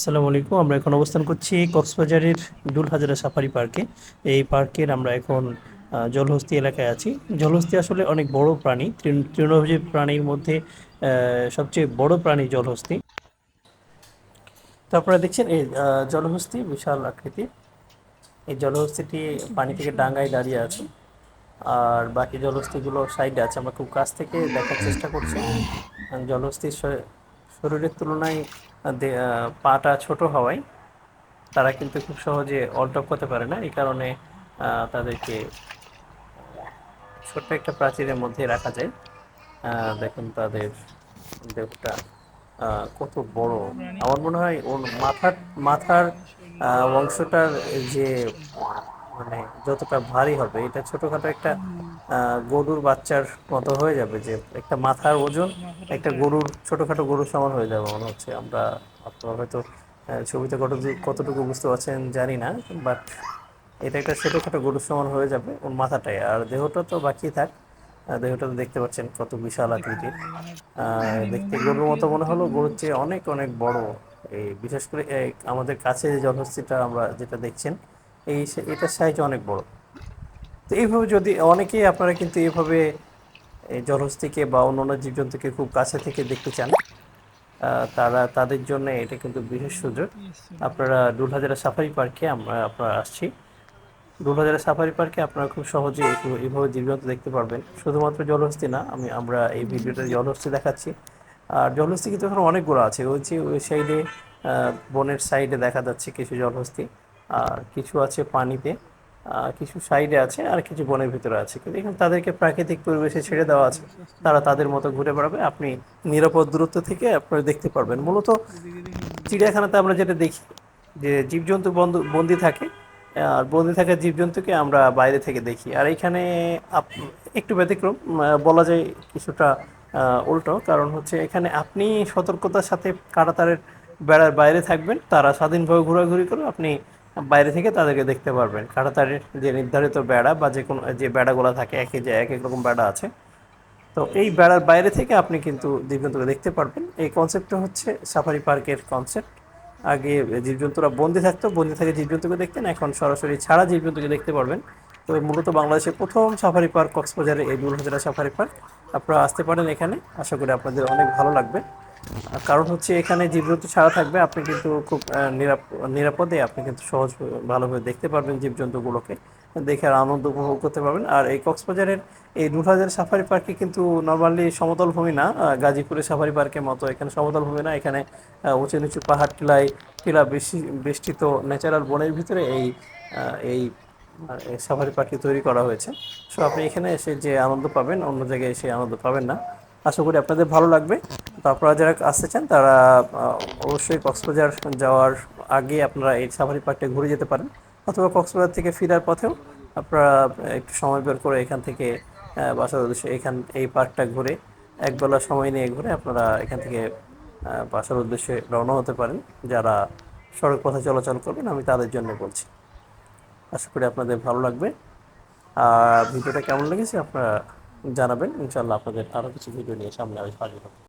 আসসালামু আলাইকুম। আমরা এখন অবস্থান করছি কক্সবাজারের দুলহাজারা সাফারি পার্কে। এই পার্কের আমরা এখন জলহস্তি এলাকায় আছি। জলহস্তি আসলে অনেক বড় প্রাণী। তৃণ- তৃণভোজী প্রাণীর মধ্যে সবচেয়ে বড় প্রাণী জলহস্তি। তো আপনারা দেখছেন এই জলহস্তি বিশাল আকৃতির। এই জলহস্তিটি পানি থেকে ডাঙ্গায় দাঁড়িয়ে আছে। আর বাকি জলহস্তিগুলো সাইডে আছে। আমরা খুব কাছ থেকে দেখার চেষ্টা করছি। জলহস্তির শরীরের তুলনায় পাটা ছোট হওয়ায় তারা কিন্তু খুব সহজে অলটপ করতে পারে না। এই কারণে তাদেরকে ছোট্ট একটা প্রাচীরের মধ্যে রাখা যায়। দেখুন তাদের দেহটা কত বড়। আমার মনে হয় ওর মাথার মাথার অংশটার যে মানে যতটা ভারী হবে এটা ছোটখাটো একটা গরুর বাচ্চার মতো হয়ে যাবে যে একটা মাথার ওজন একটা গরুর ছোটখাটো গরুর সমান হয়ে যাবে মনে হচ্ছে। আমরা আপনারা হয়তো ছবিতে কতটুকু কতটুকু বুঝতে পারছেন জানি না বাট এটা একটা ছোটখাটো গরুর সমান হয়ে যাবে ওর মাথাটাই আর দেহটা তো বাকি থাক দেহটা তো দেখতে পাচ্ছেন কত বিশাল আকৃতির আহ, দেখতে গরুর মতো মনে হলো গরুর চেয়ে অনেক অনেক বড়। এই বিশেষ করে আমাদের কাছে যে জলহস্তিটা আমরা যেটা দেখছেন এই এটার সাইজ অনেক বড়। তো এইভাবে যদি অনেকেই আপনারা কিন্তু এইভাবে এই জলহস্তিকে বা অন্যান্য জীবজন্তুকে খুব কাছে থেকে দেখতে চান তারা, তাদের জন্য এটা কিন্তু বিশেষ সুযোগ। আপনারা ডুলহাজারা সাফারি পার্কে আমরা, আপনারা আসছি। ডুলহাজারা সাফারি পার্কে আপনারা খুব সহজে এইভাবে জীবজন্তু দেখতে পারবেন। শুধুমাত্র জলহস্তি না, আমি, আমরা এই ভিডিওতে জলহস্তি দেখাচ্ছি। আর জলহস্তি কিন্তু এখানে অনেকগুলো আছে। ওই যে, ওই সাইডে বনের সাইডে দেখা যাচ্ছে কিছু জলহস্তি। আর কিছু আছে পানিতে কিছু সাইডে আছে আর কিছু বনের ভিতরে আছে। কিন্তু এখানে তাদেরকে প্রাকৃতিক পরিবেশে ছেড়ে দেওয়া আছে। তারা তাদের মতো ঘুরে বেড়াবে। আপনি নিরাপদ দূরত্ব থেকে আপনারা দেখতে পারবেন। মূলত চিড়িয়াখানাতে আমরা যেটা দেখি যে জীবজন্তু বন্ধ, বন্দি থাকে। আর বন্দি থাকা জীবজন্তুকে আমরা বাইরে থেকে দেখি। আর এখানে একটু ব্যতিক্রম বলা যায় কিছুটা উল্টো। কারণ হচ্ছে এখানে আপনি সতর্কতার সাথে কাঁটাতারের বেড়ার বাইরে থাকবেন। তারা স্বাধীনভাবে ঘোরাঘুরি করে আপনি বাইরে থেকে তাদেরকে দেখতে পারবেন। কাঁটাতারের যে নির্ধারিত বেড়া বা যে কোনো, যে বেড়াগুলো থাকে একই যে এক এক রকম বেড়া আছে। তো এই বেড়ার বাইরে থেকে আপনি কিন্তু জীবজন্তুকে দেখতে পারবেন। এই কনসেপ্টটা হচ্ছে সাফারি পার্কের কনসেপ্ট আগে জীবজন্তুরা বন্দি থাকতো, বন্দি থাকে জীবজন্তুকে দেখতেন। এখন সরাসরি ছাড়া জীবজন্তুকে দেখতে পারবেন। তো মূলত বাংলাদেশের প্রথম সাফারি পার্ক কক্সবাজারে এই দুলহাজারা সাফারি পার্ক আপনারা আসতে পারেন এখানে। আশা করি আপনাদের অনেক ভালো লাগবে। কারণ হচ্ছে এখানে জীবজন্তু ছাড়া থাকবে, আপনি কিন্তু খুব নিরাপদে আপনি কিন্তু সহজ ভালোভাবে দেখতে পারবেন জীবজন্তুগুলোকে, দেখে আর আনন্দ উপভোগ করতে পারবেন। আর এই কক্সবাজারের এই দুলহাজার সাফারি পার্কে কিন্তু নর্মালি সমতল ভূমি না গাজীপুরের সাফারি পার্কের মতো এখানে সমতল ভূমি না, এখানে উঁচু নিচু পাহাড় টিলায়, টিলা বেশি, বেষ্টিত ন্যাচারাল বনের ভিতরে এই এই সাফারি পার্কটি তৈরি করা হয়েছে। সো আপনি এখানে এসে যে আনন্দ পাবেন, অন্য জায়গায় এসে আনন্দ পাবেন না। আশা করি আপনাদের ভালো লাগবে। তো আপনারা যারা আসতে চান, তারা অবশ্যই কক্সবাজার যাওয়ার আগে আপনারা এই সাফারি পার্কটা ঘুরে যেতে পারেন। অথবা কক্সবাজার থেকে ফেরার পথেও আপনারা একটু সময় বের করে এখান থেকে বাসার উদ্দেশ্যে এখান, এই পার্কটা ঘুরে, একবেলা সময় নিয়ে ঘুরে আপনারা এখান থেকে বাসার উদ্দেশ্যে রওনা হতে পারেন। যারা সড়ক পথে চলাচল করবেন, আমি তাদের জন্য বলছি। আশা করি আপনাদের ভালো লাগবে। আর ভিডিওটা কেমন লেগেছে আপনারা জানাবেন। ইনশাল্লাহ আপনাদের আরও কিছু ভিডিও নিয়ে সামনে আমি হব।